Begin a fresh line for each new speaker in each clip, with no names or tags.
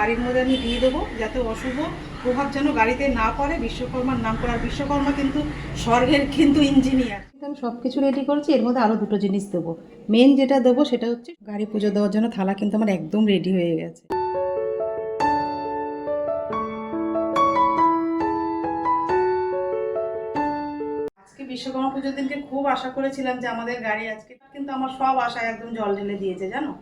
গাড়ির মধ্যে আমি দিয়ে দেবো যাতে অশুভ প্রভাব যেন গাড়িতে না পড়ে। বিশ্বকর্মার নাম করে আর বিশ্বকর্মা কিন্তু স্বর্গের কিন্তু ইঞ্জিনিয়ার আমি সব কিছু রেডি করেছি এর মধ্যে আরও দুটো জিনিস দেবো। মেন যেটা দেবো সেটা হচ্ছে গাড়ি পুজো দেওয়ার জন্য থালা কিন্তু আমার একদম রেডি হয়ে গেছে। আজকে বিশ্বকর্মা পুজোর দিনকে খুব আশা করেছিলাম যে আমাদের গাড়ি আজকে কিন্তু আমার সব আশা একদম জল ঢেলে দিয়েছে জানো?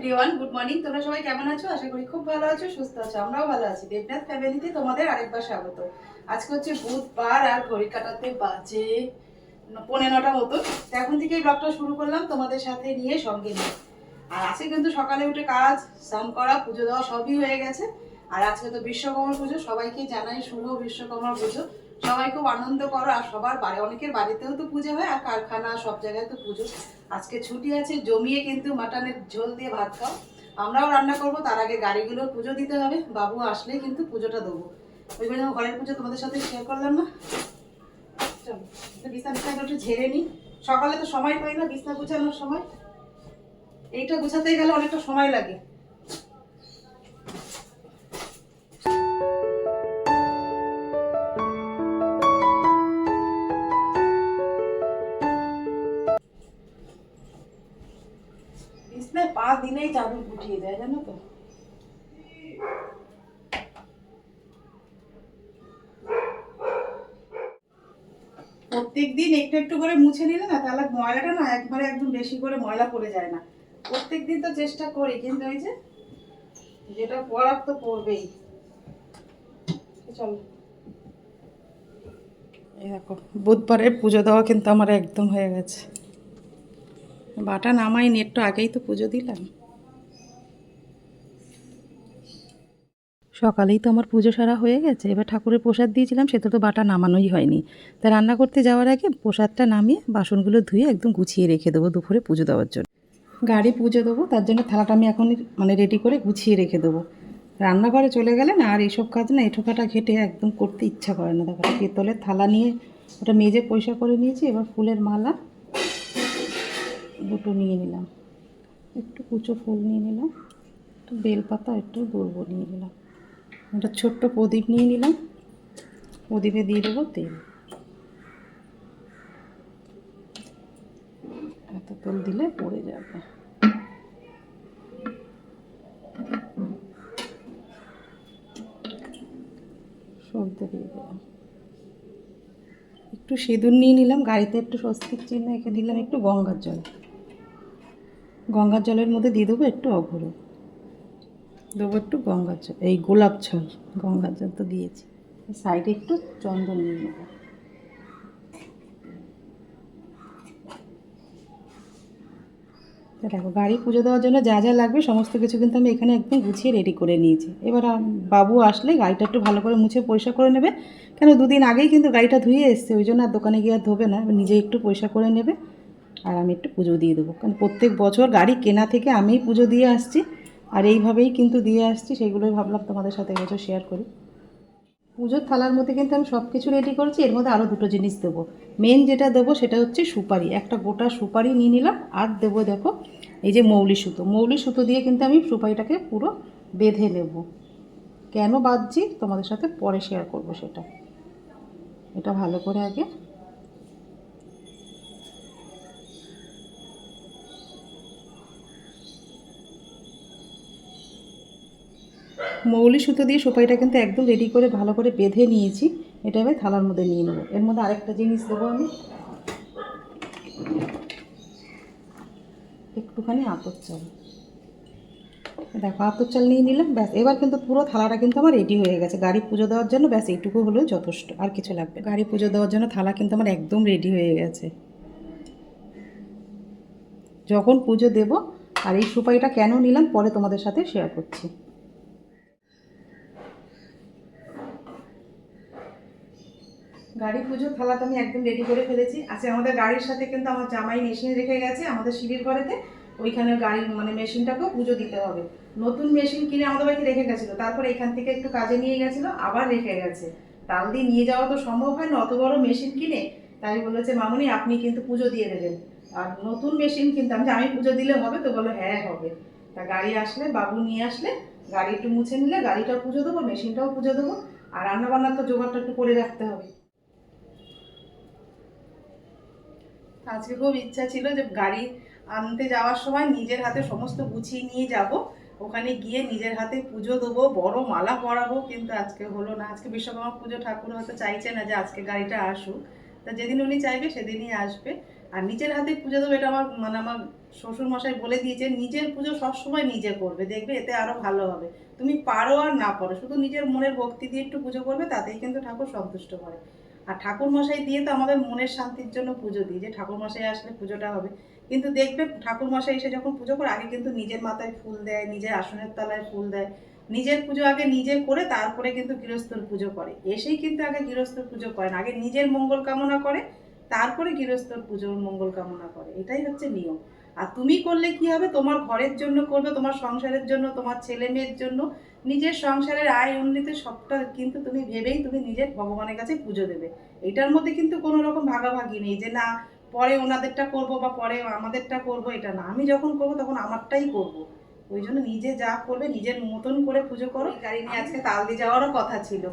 এভরিওয়ান গুড মর্নিং তোমরা সবাই কেমন আছো? আশা করি খুব ভালো আছো, সুস্থ আছো, আমরাও ভালো আছি। দেবনাথ ফ্যামিলিতে তোমাদের আরেকবার স্বাগত। আজকে হচ্ছে বুধবার আর ঘড়ি কাটাতে বাজে পৌনে নটা মতো এখন থেকে ব্লগটা শুরু করলাম তোমাদের সাথে নিয়ে, সঙ্গে নিয়ে। আর আজকে কিন্তু সকালে উঠে কাজ, স্নান করা, পুজো দেওয়া সবই হয়ে গেছে। আর আজকে তো বিশ্বকর্মা পুজো, সবাইকে জানাই শুভ বিশ্বকর্মা পুজো। সবাই খুব আনন্দ করো, আর সবার বাড়ি, অনেকের বাড়িতেও তো পুজো হয়, আর কারখানা সব জায়গায় তো পুজো। আজকে ছুটি আছে, জমিয়ে কিন্তু মাটনের ঝোল দিয়ে ভাত খাও। আমরাও রান্না করব, তার আগে গাড়িগুলোর পুজো দিতে হবে। বাবু আসলেই কিন্তু পুজোটা দেবো। ওই জন্য ঘরের পুজো তোমাদের সাথে শেয়ার করলাম না। চলো বিছনা বিছানা একটু ঝেড়ে নিই। সকালে তো সময় পাই না বিছনা গুছানোর সময়। এইটা গুছাতে গেলে অনেকটা সময় লাগে। চাদর উঠিয়ে যায় জানো তো। প্রত্যেক দিন একটু একটু করে মুছে নিলে না, তাহলে ময়লাটা না একবারে একদম বেশি করে ময়লা পড়ে যায় না। প্রত্যেক দিন তো চেষ্টা করি, কিন্তু ওই যে যেটা পড়ার তো পড়বেই। চলো। এই দেখো, বুধবারের পুজো দেওয়া কিন্তু আমার একদম হয়ে গেছে। বাটা নামাই একটু আগেই তো পুজো দিলাম। সকালেই তো আমার পুজো সারা হয়ে গেছে। এবার ঠাকুরের প্রসাদ দিয়েছিলাম, সেটা তো বাটা নামানোই হয়নি। তা রান্না করতে যাওয়ার আগে প্রসাদটা নামিয়ে বাসনগুলো ধুয়ে একদম গুছিয়ে রেখে দেবো দুপুরে পুজো দেওয়ার জন্য। গাড়ি পুজো দেবো, তার জন্য থালাটা আমি এখন মানে রেডি করে গুছিয়ে রেখে দেবো। রান্নাঘরে চলে গেলে না, আর এইসব কাজ না, এঠোকাটা ঘেটে একদম করতে ইচ্ছা করে না। দেখো, পেতলের থালা নিয়ে ওটা মেজে পয়সা করে নিয়েছি, এবার ফুলের মালা দুটো নিয়ে নিলাম। একটু কুচো ফুল নিয়ে নিলাম, একটু বেলপাতা, একটু দুর্ব নিয়ে নিলাম। একটা ছোট্ট প্রদীপ নিয়ে নিলাম। প্রদীপে দিয়ে দেবো তেল। এত তেল দিলে পড়ে যাবে। সলতে দিয়ে দিলাম। একটু সিঁদুর নিয়ে নিলাম। গাড়িতে একটু স্বস্তির চিহ্ন এঁকে দিলাম। একটু গঙ্গার জল। গঙ্গার জলের মধ্যে দিয়ে দেবো একটু অঘরো দেবো একটু গঙ্গার জল, এই গোলাপ জল গঙ্গার জল তো দিয়েছি। সাইডে একটু চন্দন নিয়ে নেব। দেখো, গাড়ি পুজো দেওয়ার জন্য যা যা লাগবে, সমস্ত কিছু কিন্তু আমি এখানে একদম গুছিয়ে রেডি করে নিয়েছি। এবার বাবু আসলে গাড়িটা একটু ভালো করে মুছে পরিষ্কার করে নেবে। কেন, দুদিন আগেই কিন্তু গাড়িটা ধুয়ে এসছে, ওই জন্য আর দোকানে গিয়ে আর ধোবে না নিজে একটু পয়সা করে নেবে। আর আমি একটু পুজো দিয়ে দেবো। কারণ প্রত্যেক বছর গাড়ি কেনা থেকে আমিই পুজো দিয়ে আসছি। আর এইভাবেই কিন্তু দিয়ে আসছি সেগুলোই ভাবলাম তোমাদের সাথে এবছর শেয়ার করি। পুজোর থালার মধ্যে কিন্তু আমি সব কিছু রেডি করেছি, এর মধ্যে আরও দুটো জিনিস দেবো। মেন যেটা দেবো সেটা হচ্ছে সুপারি, একটা গোটা সুপারি নিয়ে নিলাম, আর দেবো দেখো, এই যে মৌলি সুতো। মৌলি সুতো দিয়ে কিন্তু আমি সুপারিটাকে পুরো বেঁধে নেব। কেন বাঁধছি? তোমাদের সাথে পরে শেয়ার করব সেটা। এটা ভালো করে আগে মৌলি সুতো দিয়ে সুপারিটা কিন্তু একদম রেডি করে ভালো করে বেঁধে নিয়েছি। এটা আমি থালার মধ্যে নিয়ে নেব। এর মধ্যে আরেকটা জিনিস দেবো আমি। একটুখানি আতর চাল। দেখো, আতর চাল নিয়ে নিলাম, ব্যাস। এবার কিন্তু পুরো থালাটা কিন্তু আমার রেডি হয়ে গেছে। গাড়ি পুজো দেওয়ার জন্য, ব্যাস, এইটুকু হলেও যথেষ্ট, আর কিছু লাগবে গাড়ি পুজো দেওয়ার জন্য থালা কিন্তু আমার একদম রেডি হয়ে গেছে। যখন পুজো দেব, আর এই সুপারিটা কেন নিলাম, পরে তোমাদের সাথে শেয়ার করছি। গাড়ি পুজো থালা তো আমি একদম রেডি করে ফেলেছি। আচ্ছা আমাদের গাড়ির সাথে কিন্তু আমার জামাই মেশিন রেখে গেছে, আমাদের সিঁড়ির ঘরেতে। ওইখানে গাড়ি মানে মেশিনটাকেও পুজো দিতে হবে। নতুন মেশিন কিনে আমাদের বাড়িতে রেখে গেছিল, তারপর এখান থেকে একটু কাজে নিয়ে গেছিল, আবার রেখে গেছে। তাল দিয়ে নিয়ে যাওয়া তো সম্ভব হয় না অত বড় মেশিন কিনে। তাই বলেছে মামুনি, আপনি কিন্তু পুজো দিয়ে দেবেন। আর নতুন মেশিন কিন্তু আমি, যে আমি পুজো দিলে হবে তো বলো হ্যাঁ হবে। তা গাড়ি আসলে বাবু নিয়ে আসলে, গাড়ি একটু মুছে নিলে গাড়িটাও পুজো দেবো মেশিনটাও পুজো দেবো। আর রান্না বান্নার তো জোগাড়টা একটু করে রাখতে হবে। আজকে খুব ইচ্ছা ছিল যে গাড়ি আনতে যাওয়ার সময় নিজের হাতে সমস্ত গুছিয়ে নিয়ে যাব। ওখানে গিয়ে নিজের হাতে পুজো দেবো, বড় মালা পরাবো, কিন্তু আজকে হলো না। আজকে বিশ্বকর্মা পুজো ঠাকুর হয়তো চাইছে না যে আজকে গাড়িটা আসুক। তা যেদিন উনি চাইবে সেদিনই আসবে। আর নিজের হাতে পুজো দেবো এটা আমার মানে আমার শ্বশুর মশাই বলে দিয়েছে, নিজের পুজো সবসময় নিজে করবে, দেখবে এতে আরও ভালো হবে। তুমি পারো আর না পারো, শুধু নিজের মনের ভক্তি দিয়ে একটু পুজো করবে, তাতেই কিন্তু ঠাকুর সন্তুষ্ট করে আর ঠাকুর মশাই দিয়ে তো আমাদের মনের শান্তির জন্য পুজো দিই, যে ঠাকুর মশাই আসলে পুজোটা হবে। কিন্তু দেখবে ঠাকুর মশাই এসে যখন পুজো করে, আগে কিন্তু নিজের মাথায় ফুল দেয়, নিজের আসনের তলায় ফুল দেয়। নিজের পুজো আগে নিজে করে, তারপরে কিন্তু গৃহস্থর পুজো করে। এসেই কিন্তু আগে গৃহস্থর পুজো করেন আগে নিজের মঙ্গল কামনা করে, তারপরে গৃহস্থর পুজোর মঙ্গল কামনা করে। এটাই হচ্ছে নিয়ম। আর তুমি করলে কি হবে? তোমার ঘরের জন্য করবে, তোমার সংসারের জন্য, তোমার ছেলে মেয়ের জন্য। নিজের সংসারের আয় উন্নতি সবটা কিন্তু তুমি ভেবেই তুমি নিজের ভগবানের কাছে পুজো দেবে। এটার মধ্যে কিন্তু কোনো রকম ভাগাভাগি নেই যে, না, পরে ওনাদেরটা করব বা পরে আমাদেরটা করব, এটা না। আমি যখন করব তখন আমারটাই করব। ওই জন্য নিজে যা করবে নিজের মতন করে পুজো করো। গাড়ি নিয়ে আজকে তাল দিয়ে যাওয়ারও কথা ছিল।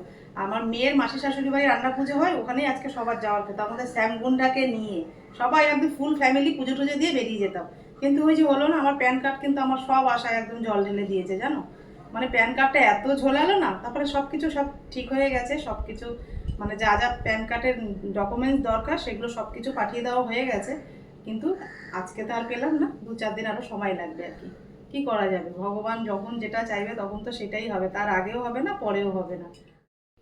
আমার মেয়ের মাসি শাশুড়ি বাড়ি রান্না পুজো হয় ওখানেই আজকে সবার যাওয়ার কথা। আমাদের শ্যামগুন্ডাকে নিয়ে সবাই একদম ফুল ফ্যামিলি পুজো টুজো দিয়ে বেরিয়ে যেতাম। কিন্তু ওই যে হলো না আমার প্যান কার্ড কিন্তু আমার সব আশায় একদম জল ঢেলে দিয়েছে জানো? মানে প্যান কার্ডটা এত ঝোলালো না তারপরে সব কিছু সব ঠিক হয়ে গেছে সব কিছু মানে যা যা প্যান কার্ডের ডকুমেন্টস দরকার সেগুলো সব কিছু পাঠিয়ে দেওয়া হয়ে গেছে। কিন্তু আজকে তো আর পেলাম না দু চার দিন আরও সময় লাগবে আর কি। কি করা যাবে? ভগবান যখন যেটা চাইবে তখন তো সেটাই হবে। তার আগেও হবে না, পরেও হবে না।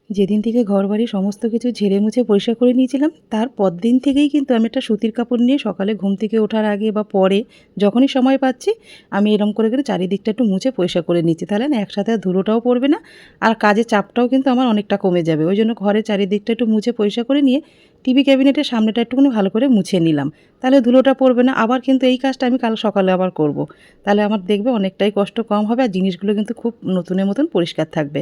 যেদিন থেকে ঘর বাড়ি সমস্ত কিছু ঝেড়ে মুছে পরিষ্কার করে নিয়েছিলাম, তার দিন থেকেই কিন্তু আমি একটা সুতির কাপড় নিয়ে সকালে ঘুম থেকে ওঠার আগে বা পরে যখনই সময় পাচ্ছি, আমি এরম করে করে চারিদিকটা একটু মুছে পরিষ্কার করে নিচ্ছি। তাহলে না, একসাথে আর ধুলোটাও পড়বে না আর কাজের চাপটাও কিন্তু আমার অনেকটা কমে যাবে। ওই জন্য ঘরের চারিদিকটা একটু মুছে পরিষ্কার করে নিয়ে টিভি ক্যাবিনেটের সামনেটা একটুখানি ভালো করে মুছে নিলাম। তাহলে ধুলোটা পড়বে না, আবার কিন্তু এই কাজটা আমি কাল সকালে আবার করব। তাহলে আমার দেখবে অনেকটাই কষ্ট কম হবে আর জিনিসগুলো কিন্তু খুব নতুনের মতন পরিষ্কার থাকবে।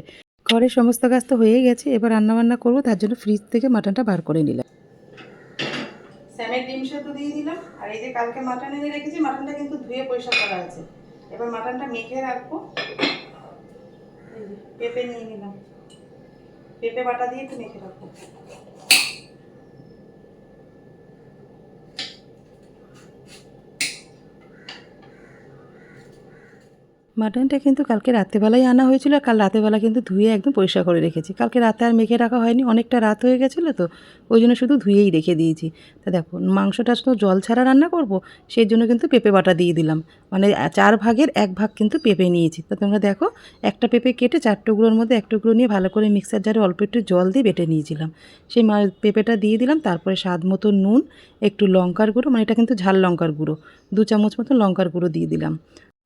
ঘরের সমস্ত কাজ তো হয়ে গেছে, এবার রান্না বান্না করব, তার জন্য ফ্রিজ থেকে মাটনটা বার করে নিলাম।
স্যামের ডিম সেদ্ধ দিয়ে দিলাম, আর এই যে কালকে মাটন এনে রেখেছি মাটনটা কিন্তু ধুয়ে পরিষ্কার করা আছে। এবার মাটনটা মেখে রাখব। পেঁপে নিয়ে নিলাম। পেঁপে বাটা দিয়ে একটু মেখে রাখব।
মাটনটা কিন্তু কালকে রাত্রেবেলায় আনা হয়েছিল কাল রাতেরবেলা কিন্তু ধুয়ে একদম পরিষ্কার করে রেখেছি। কালকে রাতে আর মেখে রাখা হয়নি, অনেকটা রাত হয়ে গেছিল তো, ওই জন্য শুধু ধুয়েই রেখে দিয়েছি। তা দেখো, মাংসটা তো জল ছাড়া রান্না করব, সেই জন্য কিন্তু পেঁপে বাটা দিয়ে দিলাম। মানে চার ভাগের এক ভাগ কিন্তু পেঁপে নিয়েছি। তা তোমরা দেখো, একটা পেঁপে কেটে চার টুকরোর মধ্যে এক টুকরো নিয়ে ভালো করে মিক্সার জারে অল্প একটু জল দিয়ে বেটে নিয়েছিলাম। সেই পেঁপেটা দিয়ে দিলাম, তারপরে স্বাদ মতো নুন, একটু লঙ্কার গুঁড়ো মানে এটা কিন্তু ঝাল লঙ্কার গুঁড়ো, দু চামচ মতো লঙ্কার গুঁড়ো দিয়ে দিলাম।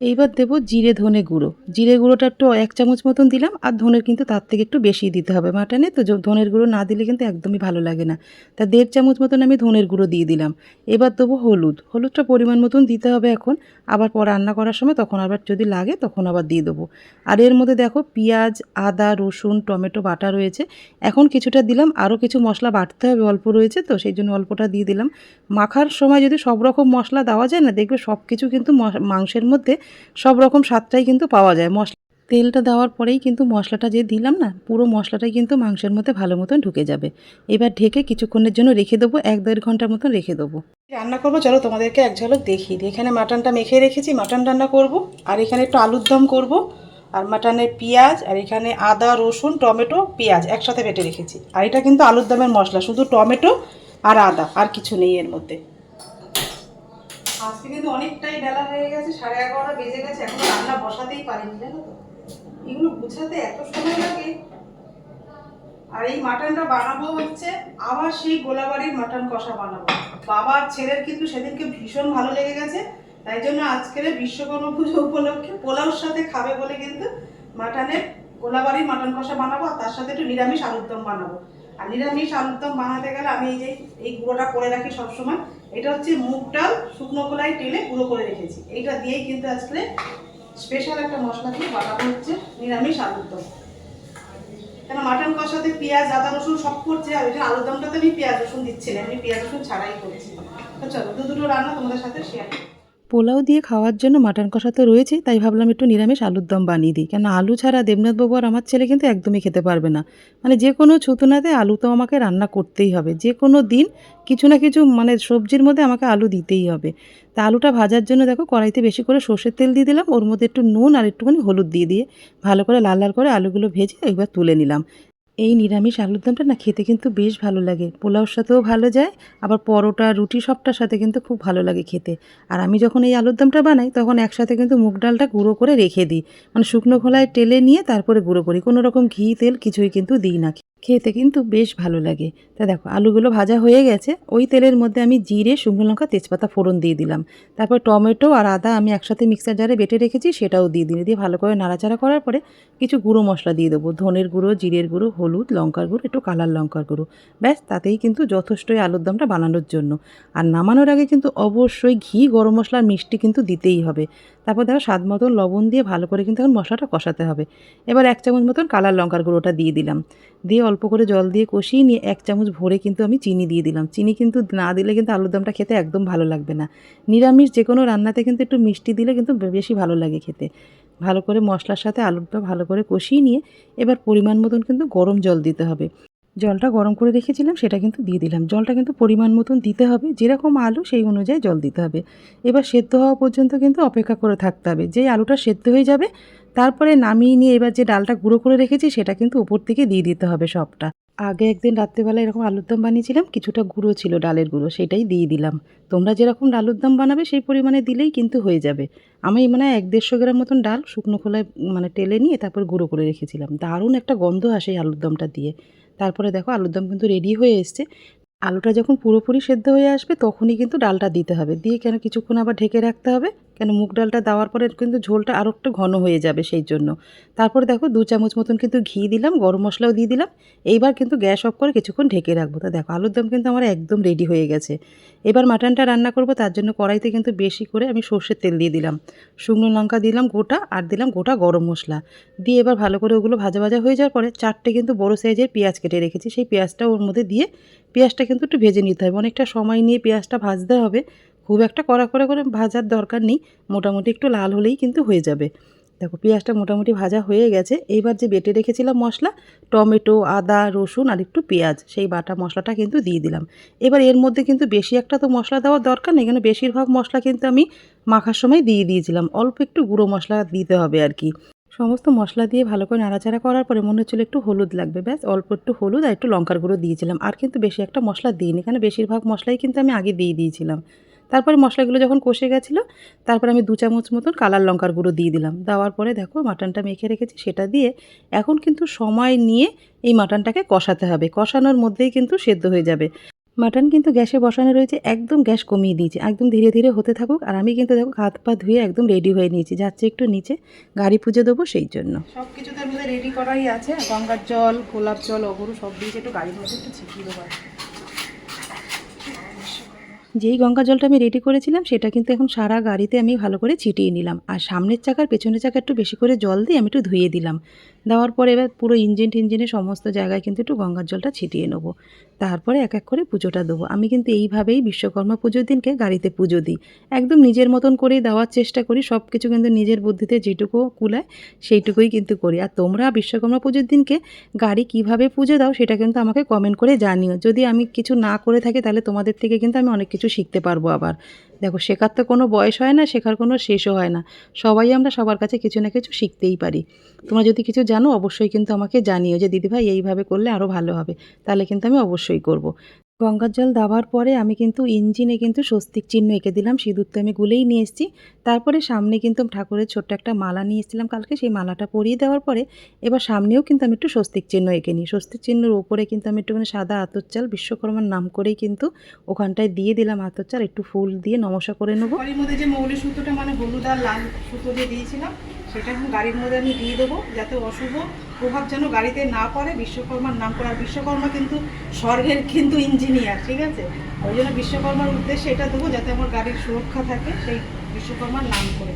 এইবার দেবো জিরে ধনে গুঁড়ো। জিরে গুঁড়োটা একটু এক চামচ মতন দিলাম, আর ধনের কিন্তু তার থেকে একটু বেশি দিতে হবে মাটনে। তো ধনের গুঁড়ো না দিলে কিন্তু একদমই ভালো লাগে না। তা দেড় চামচ মতন আমি ধনের গুঁড়ো দিয়ে দিলাম। এবার দেবো হলুদ। হলুদটা পরিমাণ মতন দিতে হবে এখন। আবার পর রান্না করার সময় তখন আবার যদি লাগে তখন আবার দিয়ে দেবো। আর এর মধ্যে দেখো পেঁয়াজ, আদা, রসুন, টমেটো, বাটা রয়েছে। এখন কিছুটা দিলাম। আরও কিছু মশলা বাটতে হবে, অল্প রয়েছে তো সেই জন্য অল্পটা দিয়ে দিলাম। মাখার সময় যদি সব রকম মশলা দেওয়া যায় না, দেখবে সব কিছু কিন্তু মাংসের মধ্যে সব রকম স্বাদটাই কিন্তু পাওয়া যায়। মশলা তেলটা দেওয়ার পরেই কিন্তু মশলাটা যে দিলাম না, পুরো মশলাটাই কিন্তু মাংসের মধ্যে ভালো মতন ঢুকে যাবে। এবার ঢেকে কিছুক্ষণের জন্য রেখে দেবো, এক দেড় ঘণ্টার মতন রেখে দেবো।
রান্না করব, চলো তোমাদেরকে এক ঝলক দিই এখানে মাটনটা মেখে রেখেছি, মাটন রান্না করব। আর এখানে একটু আলুর দম করব, আর মাটনের পেঁয়াজ, আর এখানে আদা, রসুন, টমেটো, পেঁয়াজ একসাথে বেটে রেখেছি। আর এটা কিন্তু আলুর দমের মশলা, শুধু টমেটো আর আদা, আর কিছু নেই এর মধ্যে। আজকে কিন্তু অনেকটাই বেলা হয়ে গেছে, সাড়ে এগারোটা বেজে গেছে, এখন রান্না বসাতেই পারিনি, জানো তো? এগুলো গুছাতে এত সময় লাগে। আর এই মাটনটা বানাবো হচ্ছে, আবার সেই গোলাবাড়ির মাটন কষা বানাবো। বাবার ছেলের কিন্তু সেদিনকে ভীষণ ভালো লেগে গেছে, তাই জন্য আজকের বিশ্বকর্মা পুজো উপলক্ষে পোলাওর সাথে খাবে বলে কিন্তু মাটনের গোলাবাড়ির মাটন কষা বানাবো, আর তার সাথে একটু নিরামিষ আলুর দম বানাবো। আর নিরামিষ আলুর দম বানাতে গেলে আমি এই যে এই গুঁড়োটা করে রাখি সবসময় এটা হচ্ছে মুখটা শুকনো কলাই তেলে গুঁড়ো করে রেখেছি। এইটা দিয়েই কিন্তু আজকে
স্পেশাল একটা মশলা দিয়ে বানানো হচ্ছে নিরামিষ আলুর দম। কেন মাটন কষাতে পেঁয়াজ, আদা, রসুন সব করছে, আর এটা আলুর দমটাতে আমি পেঁয়াজ, রসুন দিচ্ছি না আমি পেঁয়াজ, রসুন ছাড়াই করছি। তো চলো দু দুটো রান্না তোমাদের সাথে শেয়ার
পোলাও দিয়ে খাওয়ার জন্য মাটন কষা তো রয়েছে, তাই ভাবলাম একটু নিরামিষ আলুর দম বানিয়ে দিই। কেন আলু ছাড়া দেবনাথবাবু আর আমার ছেলে কিন্তু একদমই খেতে পারবে না। মানে যে কোনো ছুতুনাতে আলু তো আমাকে রান্না করতেই হবে। যে কোনো দিন কিছু না কিছু মানে সবজির মধ্যে আমাকে আলু দিতেই হবে। তা আলুটা ভাজার জন্য দেখো কড়াইতে বেশি করে সর্ষের তেল দিয়ে দিলাম, ওর মধ্যে একটু নুন আর একটুখানি হলুদ দিয়ে দিয়ে ভালো করে লাল লাল করে আলুগুলো ভেজে একবার তুলে নিলাম। এই নিরামিষ আলুর দমটা না খেতে কিন্তু বেশ ভালো লাগে। পোলাওর সাথেও ভালো যায়, আবার পরোটা, রুটি সবটার সাথে কিন্তু খুব ভালো লাগে খেতে। আর আমি যখন এই আলুর দমটা বানাই, তখন একসাথে কিন্তু মুগ ডালটা গুঁড়ো করে রেখে দিই। মানে শুকনো খোলায় টেলে নিয়ে তারপরে গুঁড়ো করি। কোনো রকম ঘি, তেল কিছুই কিন্তু দিই না। খেতে কিন্তু বেশ ভালো লাগে। তা দেখো, আলুগুলো ভাজা হয়ে গেছে। ওই তেলের মধ্যে আমি জিরে, শুকনো লঙ্কা, তেজপাতা ফোড়ন দিয়ে দিলাম। তারপর টমেটো আর আদা আমি একসাথে মিক্সার জারে বেটে রেখেছি, সেটাও দিয়ে দিই দিয়ে ভালো করে নাড়াচাড়া করার পরে কিছু গুঁড়ো মশলা দিয়ে দেবো। ধনের গুঁড়ো, জিরের গুঁড়ো, হলুদ, লঙ্কার গুঁড়ো, একটু কালার লঙ্কার গুঁড়ো। ব্যাস, তাতেই কিন্তু যথেষ্ট এই আলুর দমটা বানানোর জন্য। আর নামানোর আগে কিন্তু অবশ্যই ঘি, গরম মশলা মিষ্টি কিন্তু দিতেই হবে। তারপর দেখো স্বাদ মতন লবণ দিয়ে ভালো করে কিন্তু এখন মশলাটা কষাতে হবে। এবার এক চামচ মতন কালার লঙ্কার গুঁড়োটা দিয়ে দিলাম। দিয়ে অল্প করে জল দিয়ে কষিয়ে নিয়ে এক চামচ ভরে কিন্তু আমি চিনি দিয়ে দিলাম। চিনি কিন্তু না দিলে কিন্তু আলুর দমটা খেতে একদম ভালো লাগবে না। নিরামিষ যে কোনো রান্নাতে কিন্তু একটু মিষ্টি দিলে কিন্তু বেশি ভালো লাগে খেতে। ভালো করে মশলার সাথে আলুটা ভালো করে কষিয়ে নিয়ে এবার পরিমাণ মতন কিন্তু গরম জল দিতে হবে। জলটা গরম করে রেখেছিলাম, সেটা কিন্তু দিয়ে দিলাম। জলটা কিন্তু পরিমাণ মতন দিতে হবে, যেরকম আলু সেই অনুযায়ী জল দিতে হবে। এবার সেদ্ধ হওয়া পর্যন্ত কিন্তু অপেক্ষা করে থাকতে হবে। যেই আলুটা সেদ্ধ হয়ে যাবে, তারপরে নামিয়ে নিয়ে এবার যে ডালটা গুঁড়ো করে রেখেছি, সেটা কিন্তু উপর থেকে দিয়ে দিতে হবে সবটা। আগে একদিন রাত্রেবেলা এরকম আলুর দম বানিয়েছিলাম, কিছুটা গুঁড়ো ছিল ডালের গুঁড়ো, সেটাই দিয়ে দিলাম। তোমরা যেরকম আলুর দম বানাবে, সেই পরিমাণে দিলেই কিন্তু হয়ে যাবে। আমি মানে এক দেড়শো গ্রাম মতন ডাল শুকনো খোলায় মানে টেলে নিয়ে তারপর গুঁড়ো করে রেখেছিলাম। দারুণ একটা গন্ধ আসে আলুর দমটা দিয়ে। তারপরে দেখো আলুর দম কিন্তু রেডি হয়ে এসছে। আলুটা যখন পুরোপুরি সেদ্ধ হয়ে আসবে, তখনই কিন্তু ডালটা দিতে হবে। দিয়ে কেন কিছুক্ষণ আবার ঢেকে রাখতে হবে? কেন মুগ ডালটা দেওয়ার পরে কিন্তু ঝোলটা আরও একটু ঘন হয়ে যাবে সেই জন্য। তারপর দেখো দু চামচ মতন কিন্তু ঘি দিলাম, গরম মশলাও দিয়ে দিলাম। এইবার কিন্তু গ্যাস অফ করে কিছুক্ষণ ঢেকে রাখব। তা দেখো আলুর দম কিন্তু আমার একদম রেডি হয়ে গেছে। এবার মাটনটা রান্না করব, তার জন্য কড়াইতে কিন্তু বেশি করে আমি সর্ষের তেল দিয়ে দিলাম। শুকনো লঙ্কা দিলাম গোটা আর দিলাম গোটা গরম মশলা। দিয়ে এবার ভালো করে ওগুলো ভাজা ভাজা হয়ে যাওয়ার পরে চারটে কিন্তু বড় সাইজের পেঁয়াজ কেটে রেখেছি। সেই পেঁয়াজটা ওর মধ্যে দিয়ে পেঁয়াজটা কিন্তু একটু ভেজে নিতে হবে। অনেকটা সময় নিয়ে পেঁয়াজটা ভাজতে হবে। খুব একটা কড়া করে করে ভাজার দরকার নেই, মোটামুটি একটু লাল হলেই কিন্তু হয়ে যাবে। দেখো, পেঁয়াজটা মোটামুটি ভাজা হয়ে গেছে। এইবার যে বেটে রেখেছিলাম মশলা, টমেটো, আদা, রসুন আর একটু পেঁয়াজ, সেই বাটা মশলাটা কিন্তু দিয়ে দিলাম। এবার এর মধ্যে কিন্তু বেশি একটা তো মশলা দেওয়ার দরকার নেই, কেন বেশিরভাগ মশলা কিন্তু আমি মাখার সময় দিয়ে দিয়েছিলাম। অল্প একটু গুঁড়ো মশলা দিতে হবে আর কি। সমস্ত মশলা দিয়ে ভালো করে নাড়াচাড়া করার পরে মনে হচ্ছিল একটু হলুদ লাগবে, ব্যাস। অল্প একটু হলুদ আর একটু লঙ্কার গুঁড়ো দিয়েছিলাম। আর কিন্তু বেশি একটা মশলা দিইনি, কেন বেশিরভাগ মশলাই কিন্তু আমি আগে দিয়ে দিয়েছিলাম। তারপরে মশলাগুলো যখন কষে গেছিল, তারপর আমি দু চামচ মতন কালার লঙ্কার গুঁড়ো দিয়ে দিলাম। দেওয়ার পরে দেখো মাটনটা মেখে রেখেছি, সেটা দিয়ে এখন কিন্তু সময় নিয়ে এই মাটনটাকে কষাতে হবে। কষানোর মধ্যেই কিন্তু সেদ্ধ হয়ে যাবে। মাটন কিন্তু গ্যাসে বসানো রয়েছে, একদম গ্যাস কমিয়ে দিয়েছি, একদম ধীরে ধীরে হতে থাকুক। আর আমি কিন্তু দেখো হাত পা ধুয়ে একদম রেডি হয়ে নিয়েছি, যাচ্ছে একটু নিচে, গাড়ি পুজো দেবো সেই জন্য।
সব কিছু তার মধ্যে রেডি করাই আছে, গঙ্গার জল, গোলাপ জল, অগরু সব দিয়েছে, একটু গাড়ির মধ্যে একটু ছিটিয়ে দেবো।
যেই গঙ্গা জলটা আমি রেডি করেছিলাম, সেটা কিন্তু এখন সারা গাড়িতে আমি ভালো করে ছিটিয়ে নিলাম। আর সামনের চাকার পেছনের চাকা একটু বেশি করে জল দিয়ে আমি একটু ধুয়ে দিলাম। দেওয়ার পরে এবার পুরো ইঞ্জিন টিঞ্জিনে সমস্ত জায়গায় কিন্তু একটু গঙ্গার জলটা ছিটিয়ে নেব। তারপরে এক এক করে পুজোটা দেবো। আমি কিন্তু এইভাবেই বিশ্বকর্মা পুজোর দিনকে গাড়িতে পুজো দিই। একদম নিজের মতন করেই দেওয়ার চেষ্টা করি। সব কিছু কিন্তু নিজের বুদ্ধিতে যেটুকু কুলায় সেইটুকুই কিন্তু করি। আর তোমরা বিশ্বকর্মা পুজোর দিনকে গাড়ি কীভাবে পুজো দাও সেটা কিন্তু আমাকে কমেন্ট করে জানিও। যদি আমি কিছু না করে থাকি তাহলে তোমাদের থেকে কিন্তু আমি অনেক কিছু শিখতে পারব আবার। দেখো, শেখার তো কোনো বয়স হয় না, শেখার কোনো শেষও হয় না। সবাই আমরা সবার কাছে কিছু না কিছু শিখতেই পারি। তোমরা যদি কিছু জানো, অবশ্যই কিন্তু আমাকে জানিও যে, দিদিভাই, এইভাবে করলে আরও ভালো হবে। তাহলে কিন্তু আমি অবশ্যই করব। গঙ্গার জল দেওয়ার পরে আমি কিন্তু ইঞ্জিনে কিন্তু স্বস্তিক চিহ্ন এঁকে দিলাম, সিঁদুর তো আমি গুলেই নিয়ে এসেছি। তারপরে সামনে কিন্তু ঠাকুরের ছোট্ট একটা মালা নিয়ে এসেছিলাম কালকে, সেই মালাটা পরিয়ে দেওয়ার পরে এবার সামনেও কিন্তু আমি একটু স্বস্তিক চিহ্ন এঁকে নিই। স্বস্তিক চিহ্নের ওপরে কিন্তু আমি একটুখানি সাদা আতর চাল, বিশ্বকর্মার নাম করেই কিন্তু ওখানটায় দিয়ে দিলাম আতর চাল, একটু ফুল দিয়ে নমস্কার করে নেব।
মধ্যে যে সুতোটা মানে হলুদ আর লাল সুতো দিয়ে দিয়েছিলাম সেটা এখন গাড়ির মধ্যে আমি দিয়ে দেবো যাতে অশুভ প্রভাব যেন গাড়িতে না পড়ে। বিশ্বকর্মার নাম করার বিশ্বকর্মা কিন্তু স্বর্গের কিন্তু ইঞ্জিনিয়ার ঠিক আছে? ওই জন্য বিশ্বকর্মার উদ্দেশ্যে এটা দেবো যাতে আমার গাড়ির সুরক্ষা থাকে সেই বিশ্বকর্মার নাম করে।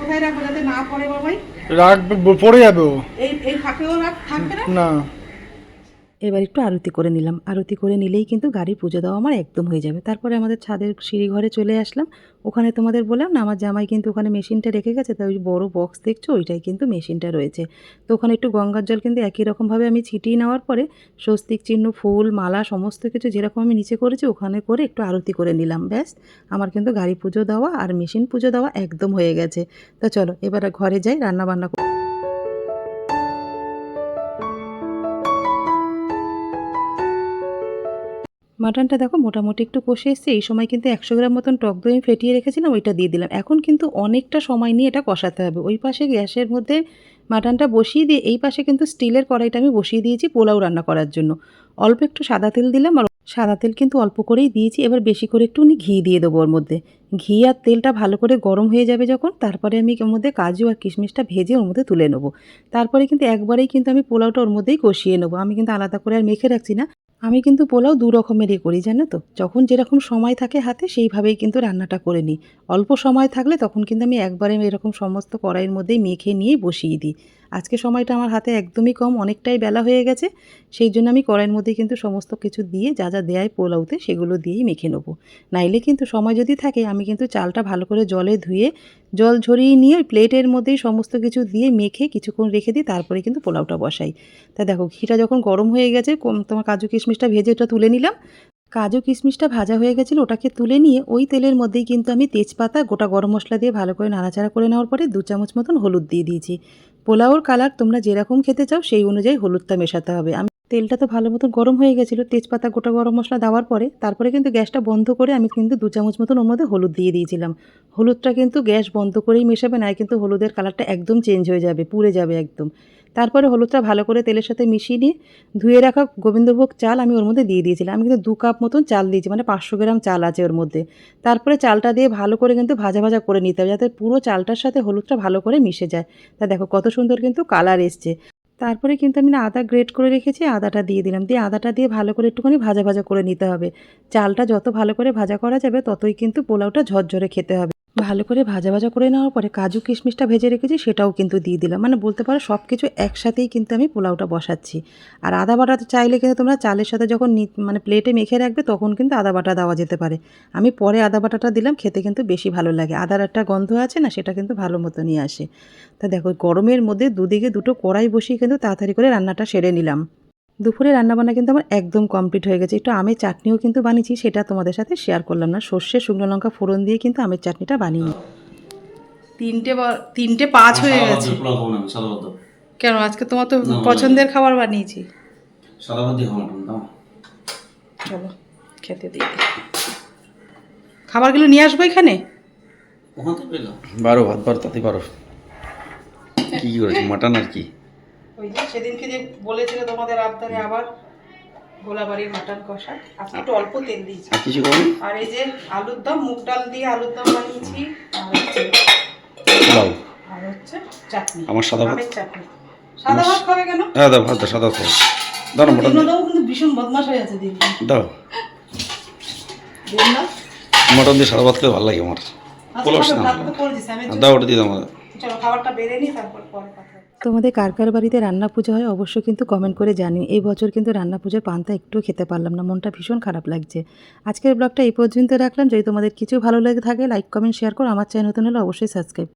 কোথায় রাখব যাতে না পড়ে বাবাই?
রাখবে পড়ে যাবে
এই এই ফাঁকেও রাখ থাকবে না।
এবার একটু আরতি করে নিলাম। আরতি করে নিলেই কিন্তু গাড়ির পুজো দেওয়া আমার একদম হয়ে যাবে। তারপরে আমাদের ছাদের সিঁড়ি ঘরে চলে আসলাম। ওখানে তোমাদের বললাম না, আমার জামাই কিন্তু ওখানে মেশিনটা রেখে গেছে, তাই ওই বড়ো বক্স দেখছ, ওইটাই কিন্তু মেশিনটা রয়েছে। তো ওখানে একটু গঙ্গার জল কিন্তু একই রকমভাবে আমি ছিটিয়ে নেওয়ার পরে স্বস্তিক চিহ্ন, ফুল, মালা, সমস্ত কিছু যেরকম আমি নিচে করেছি, ওখানে করে একটু আরতি করে নিলাম। ব্যাস, আমার কিন্তু গাড়ি পুজো দেওয়া আর মেশিন পুজো দেওয়া একদম হয়ে গেছে। তো চলো, এবার ঘরে যাই রান্না বান্না মাটনটা দেখো মোটামুটি একটু কষে এসছে। এই সময় কিন্তু একশো গ্রাম মতন টক দই ফেটিয়ে রেখেছিলাম, ওইটা দিয়ে দিলাম। এখন কিন্তু অনেকটা সময় নিয়ে এটা কষাতে হবে। ওই পাশে গ্যাসের মধ্যে মাটনটা বসিয়ে দিয়ে এই পাশে কিন্তু স্টিলের কড়াইটা আমি বসিয়ে দিয়েছি পোলাও রান্না করার জন্য। অল্প একটু সাদা তেল দিলাম আর সাদা তেল কিন্তু অল্প করেই দিয়েছি। এবার বেশি করে একটুখানি ঘি দিয়ে দেবো ওর মধ্যে। ঘি আর তেলটা ভালো করে গরম হয়ে যাবে যখন, তারপরে আমি ওর মধ্যে কাজু আর কিশমিশটা ভেজে ওর মধ্যে তুলে নেব। তারপরে কিন্তু একবারেই কিন্তু আমি পোলাওটা ওর মধ্যেই কষিয়ে নেব। আমি কিন্তু আলাদা করে আর মেখে রাখছি না। আমি কিন্তু পোলাও দু রকমের রকমেরই করি, জানো তো? যখন যেরকম সময় থাকে হাতে, সেইভাবেই কিন্তু রান্নাটা করে নিই। অল্প সময় থাকলে তখন কিন্তু আমি একবারে এরকম সমস্ত কড়াইয়ের মধ্যেই মেখে নিয়ে বসিয়ে দিই। আজকে সময়টা আমার হাতে একদমই কম, অনেকটাই বেলা হয়ে গেছে। সেই জন্য আমি কড়াইয়ের মধ্যে কিন্তু সমস্ত কিছু দিয়ে যা যা দেয় পোলাওতে সেগুলো দিয়েই মেখে নেব। নাইলে কিন্তু সময় যদি থাকে, আমি কিন্তু চালটা ভালো করে জলে ধুয়ে, জল ঝরিয়ে নিয়ে প্লেটের মধ্যেই সমস্ত কিছু দিয়ে মেখে কিছুক্ষণ রেখে দিই তারপরে কিন্তু পোলাওটা বসাই। তা দেখো, ঘিটা যখন গরম হয়ে গেছে তোমার কাজু কিশমিশটা ভেজে ওটা তুলে নিলাম। কাজু কিশমিশটা ভাজা হয়ে গেছিল, ওটাকে তুলে নিয়ে ওই তেলের মধ্যেই কিন্তু আমি তেজপাতা, গোটা গরম মশলা দিয়ে ভালো করে নাড়াচাড়া করে নেওয়ার পরে দু চামচ মতন হলুদ দিয়ে দিয়েছি। পোলাওর কালার তোমরা যেরকম খেতে চাও, সেই অনুযায়ী হলুদটা মেশাতে হবে। আমি তেলটা তো ভালো মতন গরম হয়ে গেছিল, তেজপাতা, গোটা গরম মশলা দেওয়ার পরে তারপরে কিন্তু গ্যাসটা বন্ধ করে আমি কিন্তু দু চামচ মতন ওর মধ্যে হলুদ দিয়ে দিয়েছিলাম। হলুদটা কিন্তু গ্যাস বন্ধ করেই মেশাবে না কিন্তু হলুদের কালারটা একদম চেঞ্জ হয়ে যাবে, পুড়ে যাবে একদম। তারপরে হলুদটা ভালো করে তেলের সাথে মিশিয়ে নিয়ে ধুয়ে রাখা গোবিন্দভোগ চাল আমি ওর মধ্যে দিয়ে দিয়েছিলাম। আমি কিন্তু দু কাপ মতন চাল দিয়েছি মানে পাঁচশো গ্রাম চাল আছে ওর মধ্যে। তারপরে চালটা দিয়ে ভালো করে কিন্তু ভাজা ভাজা করে নিতে হবে, যাতে পুরো চালটার সাথে হলুদটা ভালো করে মিশে যায়। তা দেখো কত সুন্দর কিন্তু কালার এসছে। তারপরে কিন্তু আমি না আদা গ্রেট করে রেখেছি, আদাটা দিয়ে দিলাম। দিয়ে আদাটা দিয়ে ভালো করে একটুখানি ভাজা ভাজা করে নিতে হবে। চালটা যত ভালো করে ভাজা করা যাবে, ততই কিন্তু পোলাওটা ঝরঝরে খেতে হবে। ভালো করে ভাজা ভাজা করে নেওয়ার পরে কাজু কিশমিশটা ভেজে রেখেছি, সেটাও কিন্তু দিয়ে দিলাম। মানে বলতে পারো সব কিছু একসাথেই কিন্তু আমি পোলাওটা বসাচ্ছি। আর আদা বাটাতে চাইলে কিন্তু তোমরা চালের সাথে যখন মানে প্লেটে মেখে রাখবে তখন কিন্তু আদা বাটা দেওয়া যেতে পারে। আমি পরে আদা বাটাটা দিলাম, খেতে কিন্তু বেশি ভালো লাগে। আদার একটা গন্ধ আছে না, সেটা কিন্তু ভালো মতো নিয়ে আসে। তা দেখো গরমের মধ্যে দুদিকে দুটো কড়াই বসিয়ে কিন্তু তাড়াতাড়ি করে রান্নাটা সেরে নিলাম। দুপুরে রান্নাবান্না কিন্তু আমার একদম কমপ্লিট হয়ে গেছে। একটু আমের চাটনিও কিন্তু বানিয়েছি সেটা তোমাদের সাথে শেয়ার করলাম না। সর্ষে শুকনো লঙ্কা ফোড়ন দিয়ে কিন্তু আমের চাটনিটা বানিয়ে।
তিনটে বা- তিনটে পাঁচ হয়ে গেছে। কেন? আজকে তোমার তো পছন্দের খাবার বানিয়েছি। চলো খেতে দিই। খাবারগুলো নিয়ে আসব এখানে।
বারো ভাত বারো তাতে বারো। কি করেছ মাটন আর কি?
ওই যে সেদিনকে যে বলেছিল তোমাদের আবদারে আবার গোলাবাড়ির মাটন কষা আজকে একটু অল্প তেল দিয়েছি।
আর কিছু করো
আর এই যে আলুর দম মুগ ডাল দিয়ে আলুর দম বানিয়েছি আর হচ্ছে
দাও
চাটনি
আমার সাদা ভাত।
চাটনি। সাদা ভাত খাবে কেন?
হ্যাঁ দাও ভাত সাদা খাও দাও না মটন
দিনদাও কিন্তু ভীষণ বদমাশ হয়ে আছে দিন
দাও।
দিন না
মটন দিয়ে সাদা ভাত খেতে ভালো লাগে আমার। পোলাও
আচ্ছা
না।
করেছিস আমি
দাও ওটা দিয়ে দাও
চলো খাবারটা বেড়ে নিই তারপর পরে কথা।
তোমাদের কার কার বাড়িতে রান্না পুজো হয় অবশ্যই কিন্তু কমেন্ট করে জানি এই বছর কিন্তু রান্না পুজোর পান্তা একটু খেতে পারলাম না, মনটা ভীষণ খারাপ লাগছে। আজকের ব্লগটা এই পর্যন্ত রাখলাম। যদি তোমাদের কিছু ভালো লাগে থাকে লাইক কমেন্ট শেয়ার করো। আমার চ্যানেল নতুন হলে অবশ্যই সাবস্ক্রাইব